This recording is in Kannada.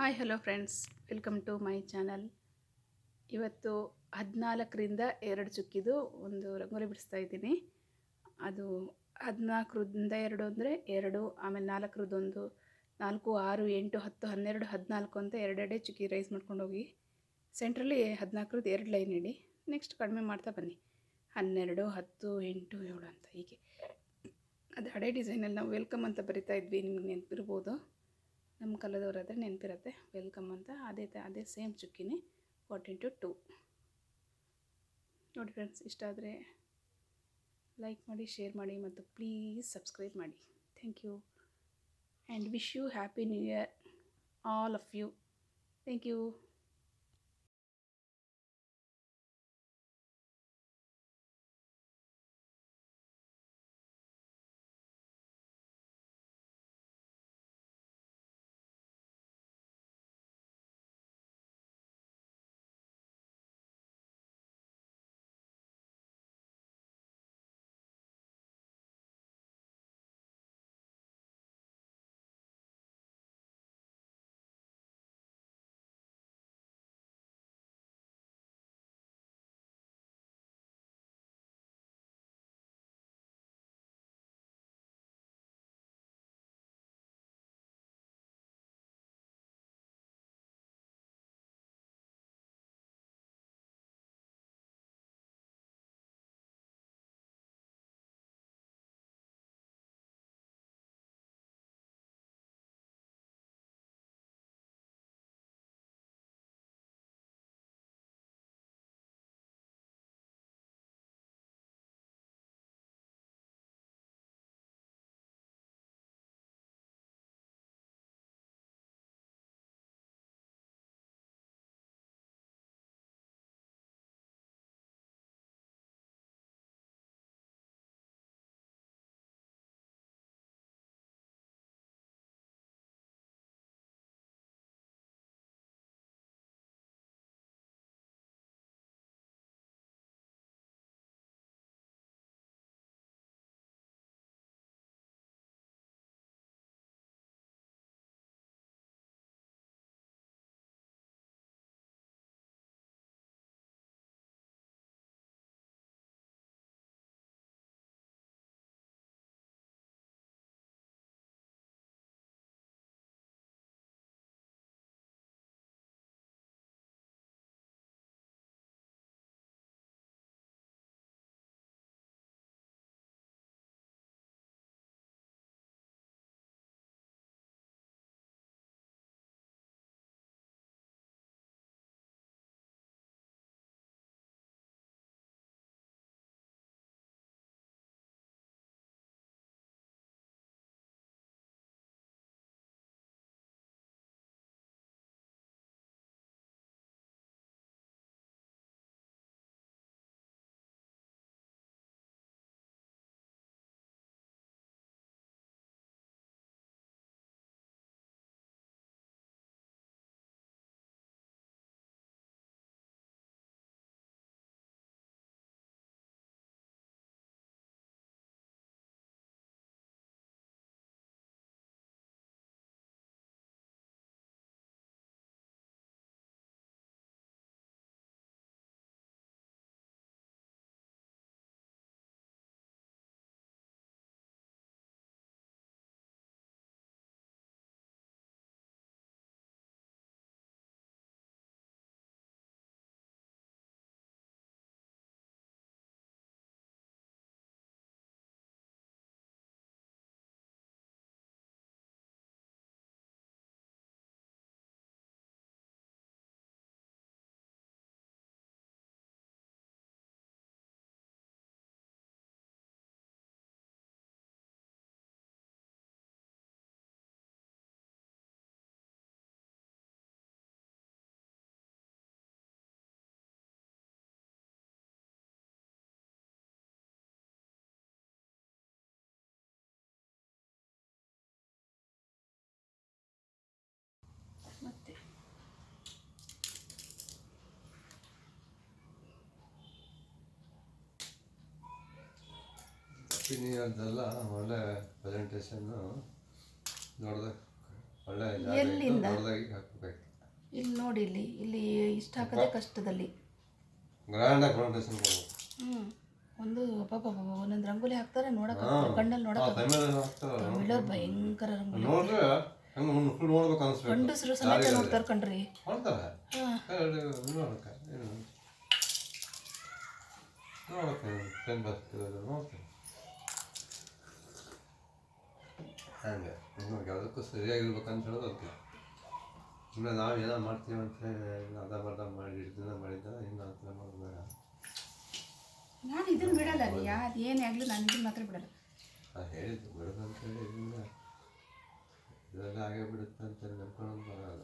Hi hello friends welcome to my channel ಇವತ್ತು ಹದಿನಾಲ್ಕರಿಂದ ಎರಡು ಚುಕ್ಕಿದು ಒಂದು ರಂಗೋಲಿ ಬಿಡಿಸ್ತಾ ಇದ್ದೀನಿ. ಅದು ಹದಿನಾಲ್ಕರಿಂದ ಎರಡು ಅಂದರೆ ಎರಡು, ಆಮೇಲೆ ನಾಲ್ಕರದ್ದೊಂದು, ನಾಲ್ಕು, ಆರು, ಎಂಟು, ಹತ್ತು, ಹನ್ನೆರಡು, ಹದಿನಾಲ್ಕು ಅಂತ ಎರಡೆರಡೇ ಚುಕ್ಕಿ ರೈಸ್ ಮಾಡ್ಕೊಂಡು ಹೋಗಿ ಸೆಂಟ್ರಲ್ಲಿ ಹದಿನಾಲ್ಕರದ್ದು ಎರಡು ಲೈನ್ ಇಡಿ. ನೆಕ್ಸ್ಟ್ ಕಡಿಮೆ ಮಾಡ್ತಾ ಬನ್ನಿ. ಹನ್ನೆರಡು, ಹತ್ತು, ಎಂಟು, ಏಳು ಅಂತ ಹೀಗೆ. ಅದು ಹಳೆ ಡಿಸೈನಲ್ಲಿ ನಾವು ವೆಲ್ಕಮ್ ಅಂತ ಬರಿತಾ ಇದ್ವಿ. ನಿಮ್ಗೆ ನೆನಪಿರ್ಬೋದು. ನಮ್ಮ ಕಾಲದವರಾದರೆ ನೆನಪಿರುತ್ತೆ. ವೆಲ್ಕಮ್ ಅಂತ. ಅದೇ ತ, ಅದೇ ಸೇಮ್ ಚುಕ್ಕಿನಿ. ಫಾರ್ಟಿ ಟು ಟು ನೋಡಿ ಫ್ರೆಂಡ್ಸ್ ಇಷ್ಟ ಆದರೆ ಲೈಕ್ ಮಾಡಿ ಶೇರ್ ಮಾಡಿ ಮತ್ತು ಪ್ಲೀಸ್ ಸಬ್ಸ್ಕ್ರೈಬ್ ಮಾಡಿ. Thank you and wish you happy new year all of you thank you new ಇಯರ್ದೆಲ್ಲ ಒಳ್ಳೆ ಪ್ರೆಸೆಂಟೇಷನ್ನು ನೋಡಿದೆ ಒಳ್ಳೆ ಎಲ್ಲಿಂದ? ದೊಡ್ಡದಾಗಿ ಹಾಕ್ಬೇಕಾಯ್ತು ಇಲ್ಲಿ ನೋಡಿ ಇಲ್ಲಿ ಇಲ್ಲಿ ಇಷ್ಟ ಹಾಕೋದೇ ಕಷ್ಟದಲ್ಲಿ. ಗ್ರ್ಯಾಂಡಾಗಿ ಫೌಂಡೇಶನ್ ಕೊಡ್ಬೇಕು. ಹ್ಞೂ ಒಂದು ಪಾಪ ಒಂದೊಂದು ರಂಗೋಲಿ ಹಾಕ್ತಾರೆ ನೋಡಕ್ಕೆ ಕಣ್ಣಲ್ಲಿ ನೋಡಕ್ಕೆ ತಮಿಳವ್ರು ಭಯಂಕರ ರಂಗೋಲಿ ನೋಡ್ರೆ ಹಂಗೆ ಫುಲ್ ನೋಡ್ಬೇಕು ಅನ್ಸ್ಬೇಕು. ಗಂಡಸರು ಸಮೇತ ನೋಡ್ತಾರೆ ಕಣ್ರಿ. ನೋಡ್ತಾರೆ. ನೋಡಕ್ಕೆ ನೋಡಕ್ಕೆ ಟೆನ್ ಬರ್ತಿರೋದು ನೋಡ್ತೀನಿ ಹಂಗೆ. ನಿಮಗೆ ಯಾವುದಕ್ಕೂ ಅಂತ ಹೇಳೋದು ಅದಕ್ಕೆ ಇನ್ನು ನಾವು ಏನೋ ಮಾಡ್ತೀವಿ ಅಂತ ಅರ್ಧ ಬರ್ಧ ಮಾಡಿ ದಿನ ಮಾಡಿದ್ದ ಇನ್ನು ಆ ಥರ ಮಾಡೋದು ಬೇಡ. ನಾನು ಇದನ್ನು ಬಿಡಲ್ಲ ರೀ ಅದು ಏನೇ ಆಗಲಿ ನಾನು ಇದನ್ನು ಮಾತ್ರ ಬಿಡಲ್ಲ. ಅದು ಹೇಳಿದ್ದು ಬಿಡೋದು ಅಂತ ಹೇಳಿ ಇದರಿಂದ ಇದೆಲ್ಲ ಆಗೇ ಬಿಡುತ್ತೆ ಅಂತ ನೆನ್ಕೊಂಡು ಬರೋಲ್ಲ.